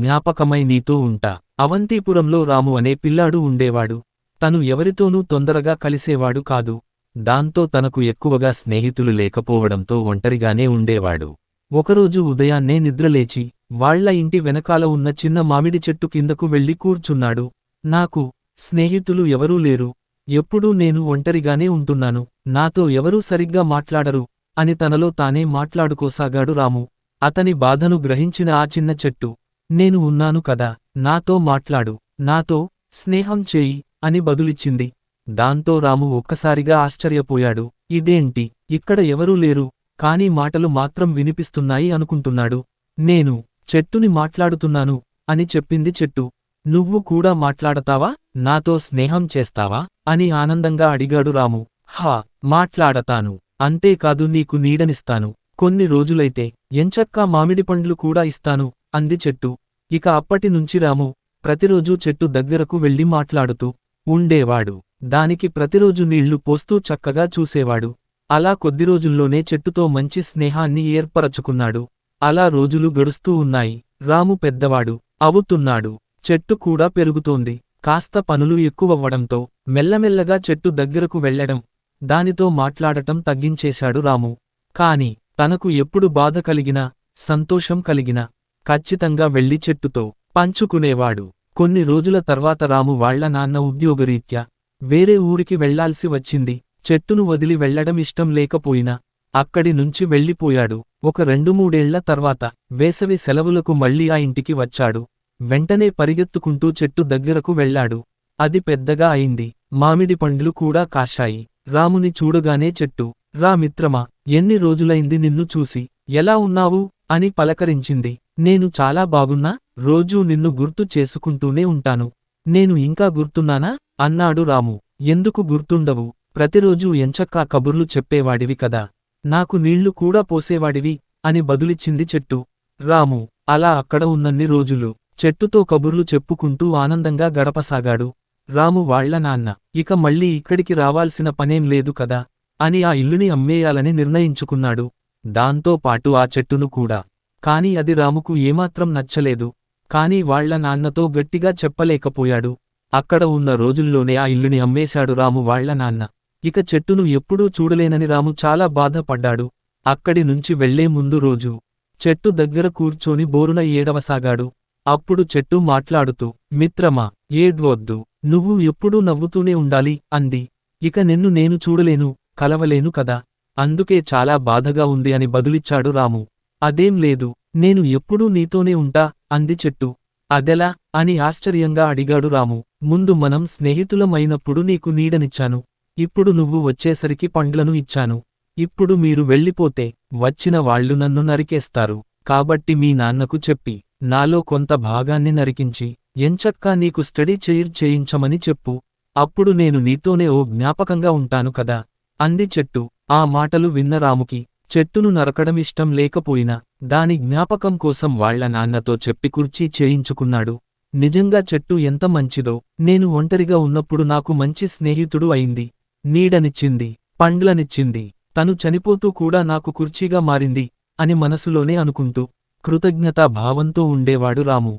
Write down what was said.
జ్ఞాపకమై నీతో ఉంటా. అవంతిపురంలో రాము అనే పిల్లాడు ఉండేవాడు. తను ఎవరితోనూ తొందరగా కలిసేవాడు కాదు. దాంతో తనకు ఎక్కువగా స్నేహితులు లేకపోవడంతో ఒంటరిగానే ఉండేవాడు. ఒకరోజు ఉదయాన్నే నిద్రలేచి వాళ్ళ ఇంటి వెనకాల ఉన్న చిన్న మామిడి చెట్టు కిందకు వెళ్ళి కూర్చున్నాడు. నాకు స్నేహితులు ఎవరూ లేరు. ఎప్పుడూ నేను ఒంటరిగానే ఉంటున్నాను. నాతో ఎవరూ సరిగ్గా మాట్లాడరు అని తనలో తానే మాట్లాడుకోసాగాడు రాము. అతని బాధను గ్రహించిన ఆ చిన్న చెట్టు నేను ఉన్నాను కదా నాతో మాట్లాడు నాతో స్నేహం చేయి అని బదులిచ్చింది. దాంతో రాము ఒక్కసారిగా ఆశ్చర్యపోయాడు ఇదేంటి ఇక్కడ ఎవరూ లేరు కాని మాటలు మాత్రం వినిపిస్తున్నాయి అనుకుంటున్నాడు. నేను చెట్టుని మాట్లాడుతున్నాను అని చెప్పింది చెట్టు. నువ్వు కూడా మాట్లాడతావా నాతో స్నేహం చేస్తావా అని ఆనందంగా అడిగాడు రాము. హా మాట్లాడతాను అంతేకాదు నీకు నీడనిస్తాను కొన్ని రోజులైతే ఎంచక్కా మామిడి పండ్లు కూడా ఇస్తాను అంది చెట్టు. ఇక అప్పటి నుంచి రాము ప్రతిరోజూ చెట్టు దగ్గరకు వెళ్ళి మాట్లాడుతూ ఉండేవాడు. దానికి ప్రతిరోజు నీళ్ళు పోస్తూ చక్కగా చూసేవాడు. అలా కొద్ది రోజుల్లోనే చెట్టుతో మంచి స్నేహాన్ని ఏర్పరచుకున్నాడు. అలా రోజులు గడుస్తూ ఉన్నాయి. రాము పెద్దవాడు అవుతున్నాడు. చెట్టు కూడా పెరుగుతోంది. కాస్త పనులు ఎక్కువవ్వడంతో మెల్లమెల్లగా చెట్టు దగ్గరకు వెళ్ళడం దానితో మాట్లాడటం తగ్గించేశాడు రాము. కాని తనకు ఎప్పుడు బాధ కలిగినా సంతోషం కలిగినా ఖచ్చితంగా వెళ్ళి చెట్టుతో పంచుకునేవాడు. కొన్ని రోజుల తర్వాత రాము వాళ్ళ నాన్న ఉద్యోగరీత్యా వేరే ఊరికి వెళ్ళాల్సి వచ్చింది. చెట్టును వదిలి వెళ్ళడం ఇష్టం లేకపోయినా అక్కడి నుంచి వెళ్ళిపోయాడు. ఒక రెండు మూడేళ్ళ తర్వాత వేసవి సెలవులకు మళ్ళీ ఆ ఇంటికి వచ్చాడు. వెంటనే పరిగెత్తుకుంటూ చెట్టు దగ్గరకు వెళ్ళాడు అది పెద్దగా అయింది. మామిడి పండ్లు కూడా కాశాయి. రాముని చూడగానే చెట్టు రా మిత్రమా ఎన్ని రోజులైంది నిన్ను చూసి? ఎలా ఉన్నావు? అని పలకరించింది. నేను చాలా బాగున్నా రోజూ నిన్ను గుర్తు చేసుకుంటూనే ఉంటాను. నేను ఇంకా గుర్తున్నానా? అన్నాడు రాము. ఎందుకు గుర్తుండవు? ప్రతిరోజూ ఎంచక్కా కబుర్లు చెప్పేవాడివి కదా. నాకు నీళ్ళు కూడా పోసేవాడివి అని బదులిచ్చింది చెట్టు. రాము అలా అక్కడ ఉన్నన్ని రోజులు చెట్టుతో కబుర్లు చెప్పుకుంటూ ఆనందంగా గడపసాగాడు. రాము వాళ్ళ నాన్న ఇక మళ్ళీ ఇక్కడికి రావాల్సిన పనేం లేదు కదా అని ఆ ఇల్లుని అమ్మేయాలని నిర్ణయించుకున్నాడు. దాంతో పాటు ఆ చెట్టును కూడా కాని అది రాముకు ఏమాత్రం నచ్చలేదు. కాని వాళ్ళ నాన్నతో గట్టిగా చెప్పలేకపోయాడు. అక్కడ ఉన్న రోజుల్లోనే ఆ ఇల్లుని అమ్మేశాడు రాము వాళ్ళ నాన్న. ఇక చెట్టును ఎప్పుడూ చూడలేనని రాము చాలా బాధపడ్డాడు. అక్కడి నుంచి వెళ్ళే ముందు రోజు చెట్టు దగ్గర కూర్చొని బోరున ఏడవసాగాడు. అప్పుడు చెట్టు మాట్లాడుతూ మిత్రమా ఏడ్వొద్దు. నువ్వు ఎప్పుడూ నవ్వుతూనే ఉండాలి అంది. ఇక నిన్ను నేను చూడలేను కలవలేను కదా. అందుకే చాలా బాధగా ఉంది అని బదులిచ్చాడు రాము. అదేం లేదు నేను ఎప్పుడూ నీతోనే ఉంటా అంది చెట్టు. అదెలా? అని ఆశ్చర్యంగా అడిగాడు రాము. ముందు మనం స్నేహితులమైనప్పుడు నీకు నీడనిచ్చాను. ఇప్పుడు నువ్వు వచ్చేసరికి పండ్లను ఇచ్చాను. ఇప్పుడు మీరు వెళ్ళిపోతే వచ్చిన వాళ్ళు నన్ను నరికేస్తారు. కాబట్టి మీ నాన్నకు చెప్పి నాలో కొంత భాగాన్ని నరికించి ఎంచక్కా నీకు స్టడీ చైర్ చేయించమని చెప్పు. అప్పుడు నేను నీతోనే ఓ జ్ఞాపకంగా ఉంటాను కదా అంది చెట్టు. ఆ మాటలు విన్న రాముకి చెట్టును నరకడం ఇష్టం లేకపోయినా దాని జ్ఞాపకం కోసం వాళ్ళ నాన్నతో చెప్పి కుర్చీ చేయించుకున్నాడు. నిజంగా చెట్టు ఎంత మంచిదో నేను ఒంటరిగా ఉన్నప్పుడు నాకు మంచి స్నేహితుడు అయింది. నీడనిచ్చింది పండ్లనిచ్చింది తను చనిపోతూ కూడా నాకు కుర్చీగా మారింది అని మనసులోనే అనుకుంటూ కృతజ్ఞతా భావంతో ఉండేవాడు రాము.